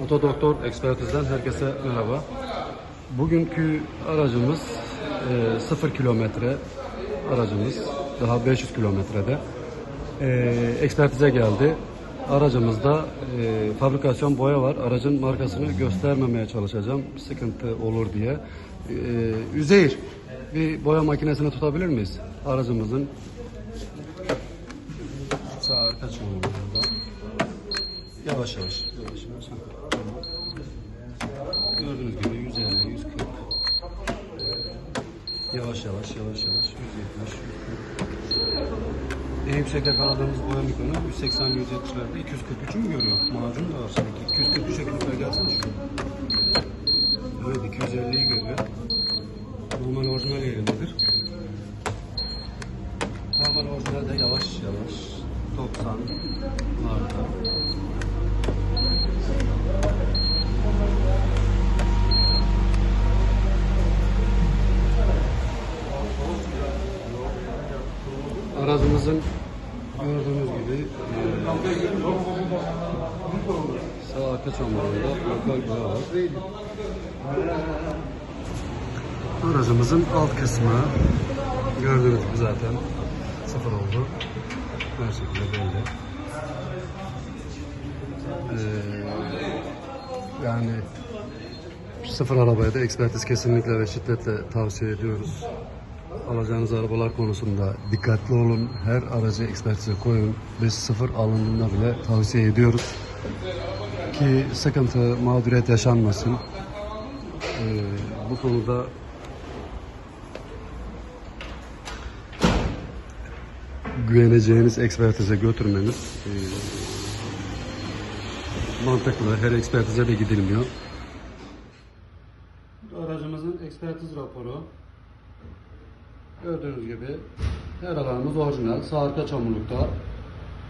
Otodoktor Ekspertiz'den herkese merhaba. Bugünkü aracımız e, 0 kilometre aracımız. Daha 500 kilometrede. E, ekspertize geldi. Aracımızda e, fabrikasyon boya var. Aracın markasını göstermemeye çalışacağım. Sıkıntı olur diye. E, Üzeyir, bir boya makinesini tutabilir miyiz? Aracımızın sağ arka çubuğunda. Yavaş yavaş. Yavaş yavaş. Gördüğünüz gibi 150, 140. Yavaş yavaş, yavaş yavaş. 170, 140. En yüksek yakaladığımız boya mikronu 180, 170'lerde 243'ü mü görüyor? Macun da var sanki. 243'e kadar gelsene şuraya. Evet 250'yi görüyor. Normal orijinal yerindedir. Normal orijinalde yavaş yavaş 90'larda. Aracımızın gördüğünüz gibi e, sağ arka çamurunda lokal boya var. Aracımızın alt kısmı gördüğünüz gibi zaten sıfır oldu. Her şekilde belli. Ee, yani sıfır arabaya da ekspertiz kesinlikle ve şiddetle tavsiye ediyoruz. Alacağınız arabalar konusunda dikkatli olun. Her aracı ekspertize koyun. Biz sıfır alındığında bile tavsiye ediyoruz. Ki sıkıntı, mağduriyet yaşanmasın. Ee, bu konuda güveneceğiniz ekspertize götürmeniz e, mantıklı. Her ekspertize de gidilmiyor. Aracımızın ekspertiz raporu. Gördüğünüz gibi her alanımız orijinal. Sağ arka çamurlukta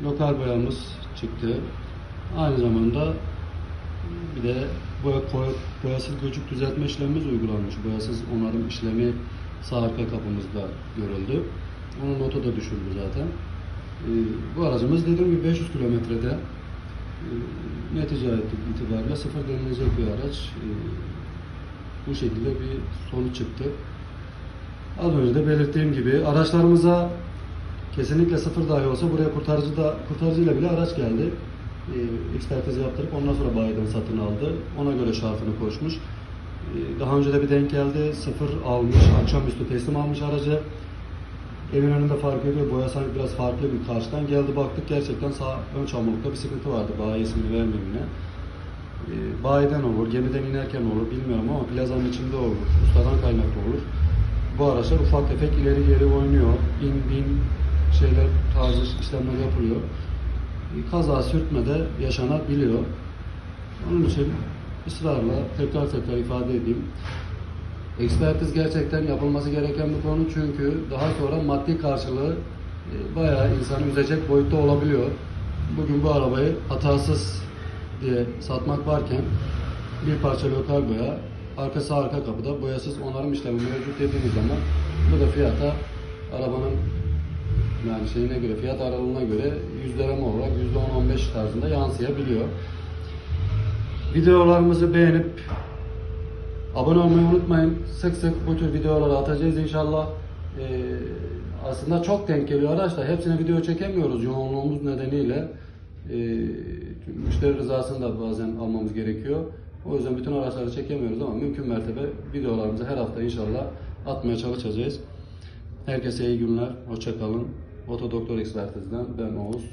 lokal boyamız çıktı. Aynı zamanda bir de boya, boya- boyasız göçük düzeltme işlemimiz uygulanmış. Boyasız onarım işlemi sağ arka kapımızda görüldü. Onun notu da düşürdü zaten. Ee, bu aracımız dediğim gibi 500 kilometrede e, netice itibariyle sıfır denilecek bir araç. Ee, bu şekilde bir sonuç çıktı. Az önce de belirttiğim gibi araçlarımıza kesinlikle sıfır dahi olsa buraya kurtarıcı da kurtarıcıyla bile araç geldi. Ee, ekspertiz yaptırıp ondan sonra bayiden satın aldı. Ona göre şartını koşmuş. Ee, daha önce de bir denk geldi. Sıfır almış, akşamüstü teslim almış aracı. Evin önünde fark ediyor. Boya sanki biraz farklı bir karşıdan geldi. Baktık gerçekten sağ ön çamurlukta bir sıkıntı vardı. Bayi ismini vermeyeyim yine. Ee, bayiden olur, gemiden inerken olur bilmiyorum ama plazanın içinde olur. Ustadan kaynaklı olur. Bu araçlar ufak tefek ileri geri oynuyor. İn bin şeyler tarzı işlemler yapılıyor. Ee, Kaza sürtmede yaşanabiliyor. Onun için ısrarla tekrar tekrar ifade edeyim. Ekspertiz gerçekten yapılması gereken bir konu çünkü daha sonra maddi karşılığı e, bayağı insanı üzecek boyutta olabiliyor. Bugün bu arabayı hatasız diye satmak varken bir parça lokal boya, arkası arka kapıda boyasız onarım işlemi mevcut dediğimiz zaman bu da fiyata arabanın yani şeyine göre fiyat aralığına göre yüzdeleme olarak %10-15 tarzında yansıyabiliyor. Videolarımızı beğenip Abone olmayı unutmayın. Sık sık bu tür videoları atacağız inşallah. Ee, aslında çok denk geliyor da hepsine video çekemiyoruz yoğunluğumuz nedeniyle. Ee, müşteri rızasını da bazen almamız gerekiyor. O yüzden bütün araçları çekemiyoruz ama mümkün mertebe videolarımızı her hafta inşallah atmaya çalışacağız. Herkese iyi günler, hoşça kalın. Oto Doktor Ekspertiz'den ben Oğuz.